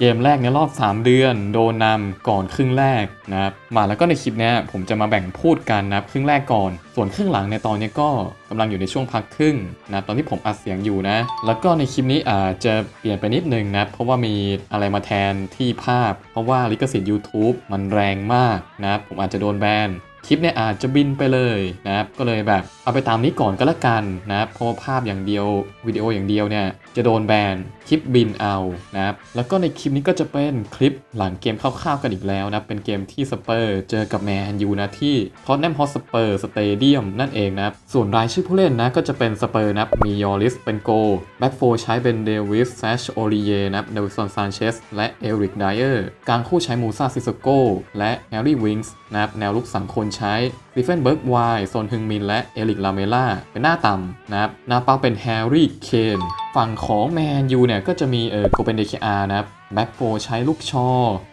เกมแรกในรอบ 3 เดือน โดนนำก่อนครึ่งแรกนะครับมาแล้วก็ในคลิปนี้ผมจะมาแบ่งพูดกันนะครับครึ่งแรกก่อน ส่วนครึ่งหลังในตอนนี้ก็กำลังอยู่ในช่วงพักครึ่งนะตอนที่ผมอัดเสียงอยู่นะ แล้วก็ในคลิปนี้อาจจะเปลี่ยนไปนิดนึงนะเพราะว่ามีอะไรมาแทนที่ภาพ เพราะว่าลิขสิทธิ์ YouTube มันแรงมากนะผมอาจจะโดนแบน คลิปเนี่ยอาจจะบินไปเลยนะครับก็เลยแบบเอาไปตามนี้ก่อนก็แล้วกันนะครับเพราะว่าภาพอย่างเดียววิดีโออย่างเดียวเนี่ยจะโดนแบนคลิปบินเอานะครับแล้วก็ในคลิปนี้ก็จะเป็นคลิปหลังเกมคร่าวๆกันอีกแล้วนะเป็นเกมที่สเปอร์เจอกับแมนยูนะที่ท็อตแนมฮอสเปอร์สเตเดียมนั่นเองนะครับส่วนรายชื่อผู้เล่นนะก็จะเป็นสเปอร์นะมียอริสเป็นโกแบ็กโฟใช้เป็นเดวิสแซชโอริเยนะเดวิสันซานเชสและเอริกไดเออร์กลางคู่ใช้มูซาซิสโกและแฮร์รี่วิงส์นะครับแนวลุกสามคนใช้สตีเฟนเบิร์กไวโซนฮึงมิน และเอลิกลาเมล่าเป็นหน้าต่ำนะครับหน้าเป้าเป็นแฮร์รี่เคนฝั่งของแมนยูเนี่ยก็จะมีเออโกเปนเดคอาร์นะครับ แบ็กโฟใช้ลูกชอ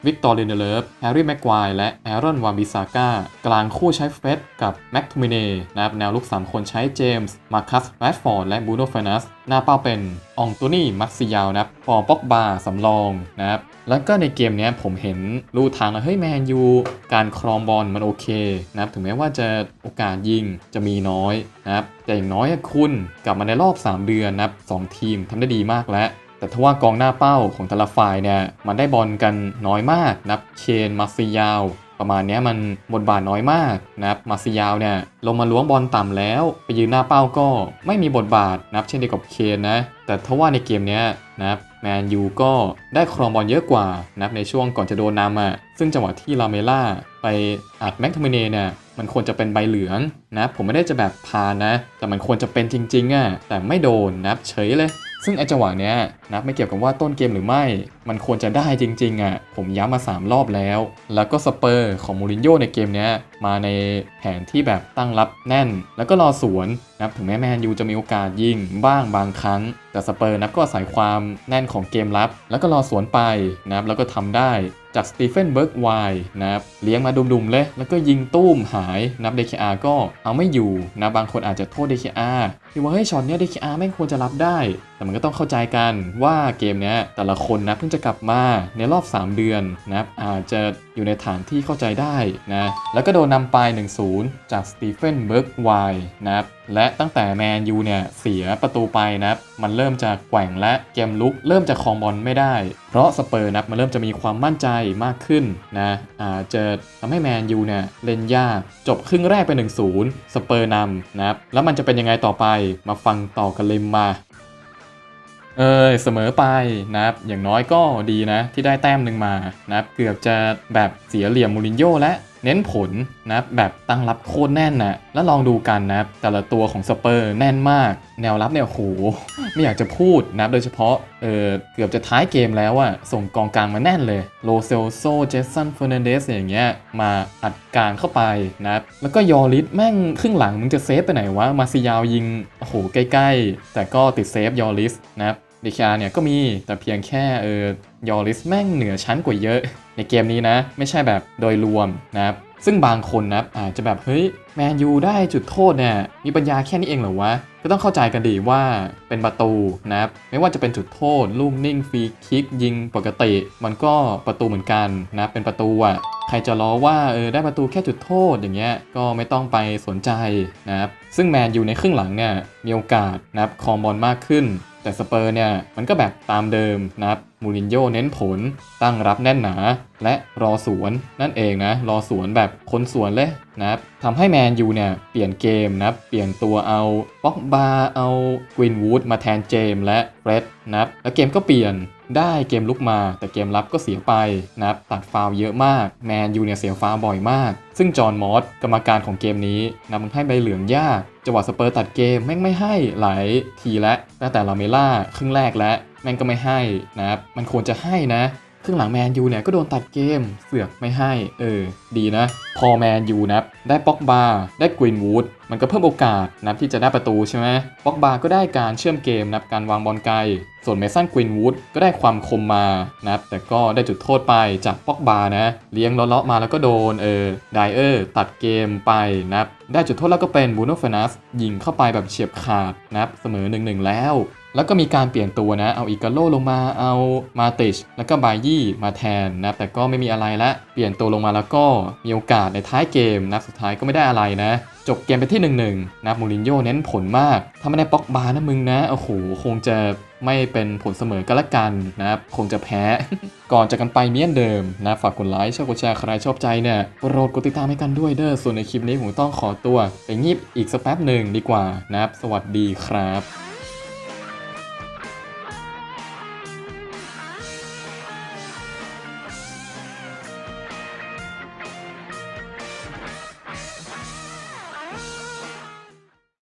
วิกตอร์ลินเดเลฟแฮร์รี่แม็กควายและแอรอนวามบิซาก้ากลางคู่ใช้เฟสกับแม็กทูมิเน่นะครับแนวลุก 3 คนใช้เจมส์มาคัสแรดฟอร์ดและบูโนเฟนัสหน้าเป้าเป็นอองตูนี่มักซิยาวนะครับปอป็อกบาสำรองนะครับแล้วก็ในเกมนี้ผมเห็นรูทางแล้วเฮ้ยแมนยูการครองบอลมันโอเคนะครับถึงแม้ว่าจะโอกาสยิงจะมีน้อยนะครับแต่อย่างน้อยอะคุณกลับมาในรอบ 3 เดือนนะครับสองทีมทำได้ดีมากแล้ว แต่ถ้าว่ากองหน้าเป้าของแต่ละฝ่ายเนี่ยมันได้บอลกันน้อยมากนับเคนมาซิยาว ประมาณนี้มันบทบาทน้อยมากนะครับมาซิยาวเนี่ยลงมาล้วงบอลต่ำแล้ว ไปยืนหน้าเป้าก็ไม่มีบทบาทนับเช่นเดียวกับเคนนะแต่ถ้าว่าในเกมนี้นะครับแมนยูก็ได้ครองบอลเยอะกว่านับในช่วงก่อนจะโดนนำอะซึ่งจังหวะที่ลาเมล่าไปอัดแม็กทมิเนเนี่ยมันควรจะเป็นใบเหลืองนะผมไม่ได้จะแบบพานะ แต่มันควรจะเป็นจริงๆอะแต่ไม่โดนนับเฉยเลย ซึ่งไอจังหวะเนี้ยนะไม่เกี่ยวกับว่าต้นเกมหรือไม่ มันควรจะได้จริงๆอะผมย้ำมา 3 รอบแล้ว แล้วก็สเปอร์ของมูรินโญ่ในเกมเนี้ยมาในแผนที่แบบตั้งรับแน่น แล้วก็รอสวนนะถึงแม้แมนยูจะมีโอกาสยิงบ้างบางครั้ง แต่สเปอร์นะก็อาศัยความแน่นของเกมรับ แล้วก็รอสวนไปนะแล้วก็ทำได้ จากสตีเฟนเบิร์กไวนะครับเลี้ยงมาดุมๆเลย แล้วก็ยิงตุ้มหายนับเดคอาก็เอาไม่อยู่นะบางคนอาจจะโทษเดคอาที่ว่าเฮ้ยช็อตเนี้ยเดคอาไม่งควรจะรับได้ แต่มันก็ต้องเข้าใจกันว่าเกมเนี้ยแต่ละคนนะเพิ่งจะกลับมาในรอบ 3 เดือนนะครับอาจจะอยู่ในฐานที่เข้าใจได้นะแล้วก็โดนนำไป 1-0 จากสตีเฟนเบิร์กไวนะครับ และตั้งแต่แมนยูเนี่ยเสียประตูไปนะครับมันเริ่มจะแกว่งและเกมลุก เริ่มจะคองบอลไม่ได้ เพราะสเปอร์นะครับมันเริ่มจะมีความมั่นใจมากขึ้นนะอาจจะทำให้แมนยูเนี่ยเล่นยากจบครึ่งแรกไป1-0 สเปอร์นำนะครับแล้วมันจะเป็นยังไงต่อไปมาฟังต่อกันเลยมาเอยเสมอไปนะครับอย่างน้อยก็ดีนะที่ได้แต้มหนึ่งมานะครับเกือบจะแบบเสียเหลี่ยมมูรินโญ่และ เน้นผลนะแบบตั้งรับโคตรแน่นนะแล้วลองดูกันนะแต่ละตัวของสเปอร์แน่นมาก แนวรับเนี่ยโหไม่อยากจะพูดนะโดยเฉพาะเออเกือบจะท้ายเกมแล้วอะส่งกองกลางมาแน่นเลยโลเซลโซเจสันเฟอร์นันเดสอย่างเงี้ยมาอัดกลางเข้าไปนะแล้วก็ยอริสแม่งครึ่งหลังมึงจะเซฟไปไหนวะมาซิยาวยิงโอ้โหใกล้ๆ แต่ก็ติดเซฟยอริสนะ ดิคาเนี่ยก็มีแต่เพียงแค่เออยอริสแม่งเหนือชั้นกว่าเยอะ ในเกมนี้นะ ไม่ใช่แบบโดยรวมนะครับซึ่งบางคนนะอาจจะแบบเฮ้ยแมนยูได้จุดโทษเนี่ยมีปัญญาแค่นี้เองเหรอวะ ก็ต้องเข้าใจกันดีว่าเป็นประตูนะครับไม่ว่าจะเป็นจุดโทษ ลูกนิ่งฟรีคิกยิงปกติ มันก็ประตูเหมือนกันนะเป็นประตูอะใครจะล้อว่าเออได้ประตูแค่จุดโทษอย่างเงี้ยก็ไม่ต้องไปสนใจนะครับซึ่งแมนยูในครึ่งหลังเนี่ยมีโอกาสนะครับครองบอลมากขึ้น แต่สเปอร์เนี่ยมันก็แบบตามเดิมนะครับมูรินโญ่เน้นผลตั้งรับแน่นหนา และรอสวนนั่นเองนะ รอสวนแบบคนสวนเลยนะครับทำให้แมนยูเนี่ยเปลี่ยนเกมนะเปลี่ยนตัวเอาป็อกบาเอากวินวูดมาแทนเจมและเฟรดนะครับแล้วเกมก็เปลี่ยน ได้เกมลุกมาแต่เกมรับก็เสียไปนะครับตัดฟาวเยอะมาก แมนยูเนี่ยเสียฟาวบ่อยมาก ซึ่งจอห์นมอสกรรมการของเกมนี้นำให้ใบเหลืองยากจังหวะสเปอร์ตัดเกมแม่งไม่ให้หลายทีแล้วตั้งแต่ลาเมล่าครึ่งแรกแล้วแม่งก็ไม่ให้นะครับมันควรจะให้นะครึ่งหลังแมนยูเนี่ยก็โดนตัดเกมเสือกไม่ให้ เออ ดีนะ พอแมนยูนะครับได้ป็อกบาได้กวินวูดมันก็เพิ่มโอกาสนับที่จะได้ประตูใช่ไหมป็อกบาก็ได้การเชื่อมเกมนับการวางบอลไกล ส่วนเมสันกวินวูดก็ได้ความคมมานับแต่ก็ได้จุดโทษไปจากป็อกบานะเลี้ยงเลาะมาแล้วก็โดนเออไดเออร์ตัดเกมไปนับได้จุดโทษแล้วก็เป็นบูโนเฟนัสยิงเข้าไปแบบเฉียบขาดนับเสมอ 1-1 แล้ว แล้วก็มีการเปลี่ยนตัวนะ เอาอิกาโลลงมาเอามาติชแล้วก็บายี่มาแทนนะแต่ก็ไม่มีอะไรละเปลี่ยนตัวลงมาแล้วก็มีโอกาสในท้ายเกมนะสุดท้ายก็ไม่ได้อะไรนะ จบเกมไปที่ 1-1นะมูรินโญ่เน้นผลมาก ถ้าไม่ได้ป็อกบานะมึงนะ โอ้โห คงจะไม่เป็นผลเสมอกันละกันนะครับ คงจะแพ้ ก่อนจากกันไปเมียนเดิมนะ ฝากกดไลค์ชอบกดแชร์ใครชอบใจเนี่ยโปรดกดติดตามให้กันด้วยเด้อ ส่วนในคลิปนี้ผมต้องขอตัว ไปงีบอีกสักแป๊บหนึ่งดีกว่านะครับ สวัสดีครับ